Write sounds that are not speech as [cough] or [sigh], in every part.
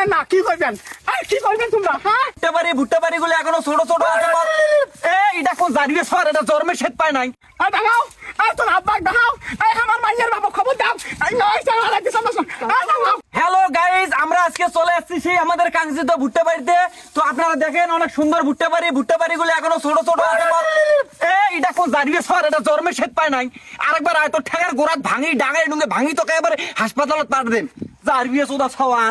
করেন না কি করবেন? এই কি করবেন তোমরা হ্যাঁ? ভুট্টা বাড়ি ভুট্টা বাড়ি গুলো এখনও ছোট ছোট আছে এটা কোন জারিবে সর এটা শেত পায় নাই। দেখাও এই তোর আব্বাক দেখাও এই আমার মাইয়ের বাবা খবর দাও। এই নয় চালা লাগছে দেখাও হ্যালো গাইজ আমরা আজকে চলে আসছি সেই আমাদের কাঙ্ক্ষিত ভুট্টা বাড়িতে তো আপনারা দেখেন অনেক সুন্দর ভুট্টা বাড়ি ভুট্টা বাড়ি গুলো এখনও ছোট ছোট আছে এটা কোন জারিবে সর এটা জন্মে শেত পায় নাই। আরেকবার আয় তোর ঠেকার গোড়াত ভাঙি ডাঙাই ডুঙ্গে ভাঙি তোকে এবারে হাসপাতালত পাঠ দেন ছাওয়া।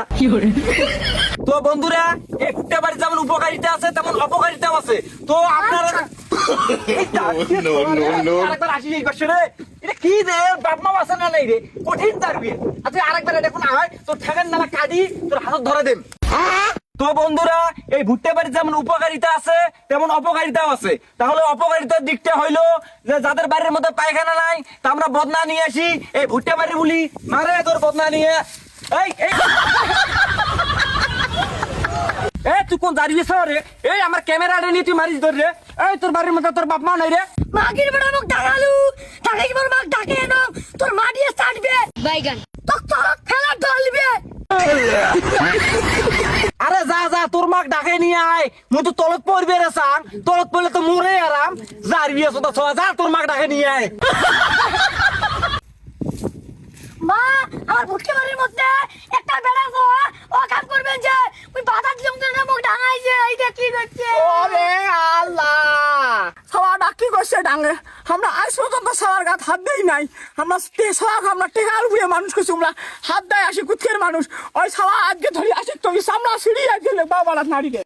তো বন্ধুরা এই ভুট্টা বাড়ি যেমন উপকারিতা আছে তেমন অপকারিতাও আছে। তো আপনারা [laughs] কি রে? বাপ মা না নাই রে? কঠিন আচ্ছা আরেকবার এটা কোন হয় তোর ঠেকার নালা কাটি তোর হাতত ধরে দেন তো বন্ধুরা এই ভুট্টা বাড়ির যেমন উপকারিতা আছে তেমন অপকারিতাও আছে। তাহলে অপকারিতার দিকটা হইল যে যাদের বাড়ির মধ্যে পায়খানা নাই তা আমরা বদনা নিয়ে আসি। এই ভুট্টা বাড়ি বলি মারে তোর বদনা নিয়ে। এই এই এ তুই কোন দাঁড়িয়ে রে এই আমার ক্যামেরাটা নিয়ে তুই মারিস ধর রে এই তোর বাড়ির মধ্যে তোর বাপ মা নাই রে মাগির বেড়া মোক ডাকালু তাকে কি মাক ডাকে এনো তোর মা দিয়ে ছাড়বে বাইগান তোর তোর খেলা ঢলবে আরে যা যা তোর মাক ডাকে নিয়ে আয় মুই তো তলত পড়বে রে সাং তলত পড়লে তো মরে আরাম যার বিয়ে সোদা ছোয়া যা তোর মাক ডাকে নিয়ে আয় মা আমার ভুটকে বাড়ির মধ্যে একটা বেড়া গো ও কাম করবেন যে ওই বাধা দিলাম তো না মোক ডাঙাইছে এইটা কি করছে ওরে আল্লাহ! সবার কি করছে ডাঙে? আমরা আজ পর্যন্ত সবার গাত হাত দেই নাই। আমরা সবার আমরা টেকার বুড়ে মানুষ করছি আমরা হাত দেয় আসি কুৎকের মানুষ। ওই সবার আজকে ধরি আসি তুমি সামলা সিঁড়ি আজকে বাবা নারীকে.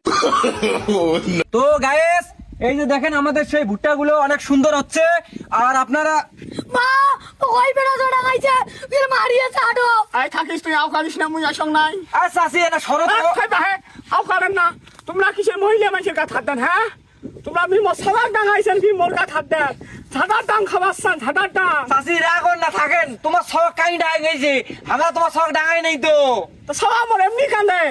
তো গায়েস এই যে দেখেন আমাদের সেই ভুট্টা গুলো অনেক সুন্দর হচ্ছে। আর আপনারা মা ওই বেড়া তো ডাঙাইছে ফির মারিয়ে ছাড়ো। আই থাকিস তুই আও কারিস না মুই আসং নাই। আর চাষি এটা শরৎ আও কারেন না। তোমরা কিসের মহিলা মানুষের হাত দেন হ্যাঁ? তোমরা ভীম সবার ডাঙাইছেন ভীম মোর গাত হাত দেন ঝাঁটার দাম খাবাচ্ছেন ঝাঁটার দাম চাষি রাগ না থাকেন। তোমার শখ কাই ডাঙাই গেছে আমরা তোমার শখ ডাঙাই নেই তো। তো সবাই আমার এমনি কান্দে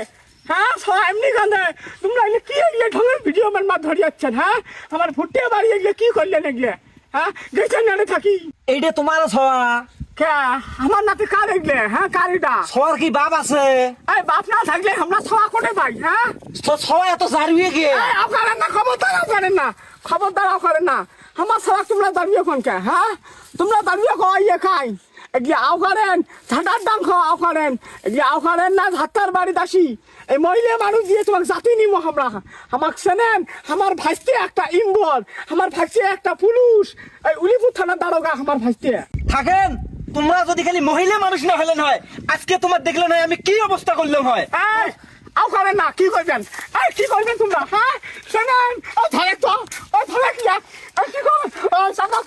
হ্যাঁ সবাই এমনি কান্দে তোমরা এগুলো কি এগুলো ঢঙের ভিডিও মা ধরে যাচ্ছেন হ্যাঁ? আমার ভুট্টে বাড়ি এগুলো কি করলেন এগুলো হ্যাঁ? গেছেন থাকি। এইটা তোমার কে? আমার নাতে কার এগুলো হ্যাঁ কি বাপ আছে? এই বাপ না থাকলে আমরা সবা করে পাই হ্যাঁ? এত না খবরদার না খবরদার করেন না। আমার সবা তোমরা দাঁড়িয়ে কোন কে হ্যাঁ? তোমরা দাঁড়িয়ে কো ইয়ে খাই এগিয়ে আও ঝাঁটার দাম খাওয়া আও যে এগিয়ে আও না ঝাঁটার বাড়িতে আসি। এই মহিলা মানুষ দিয়ে তোমাকে জাতি নিমো আমরা আমাকে চেনেন আমার ভাইস্তে একটা ইম্বল আমার ভাইস্তে একটা পুলিশ এই উলিপুর থানার দারোগা আমার ভাইস্তে। থাকেন তোমরা যদি খালি মহিলা মানুষ না হলেন হয় আজকে তোমার দেখলে নয় আমি কি অবস্থা করলাম হয়? এই আও করেন না কি করবেন এই কি করবেন তোমরা হ্যাঁ? শোনেন ও ধরে তো ও ধরে কি কি করবেন ও চাপা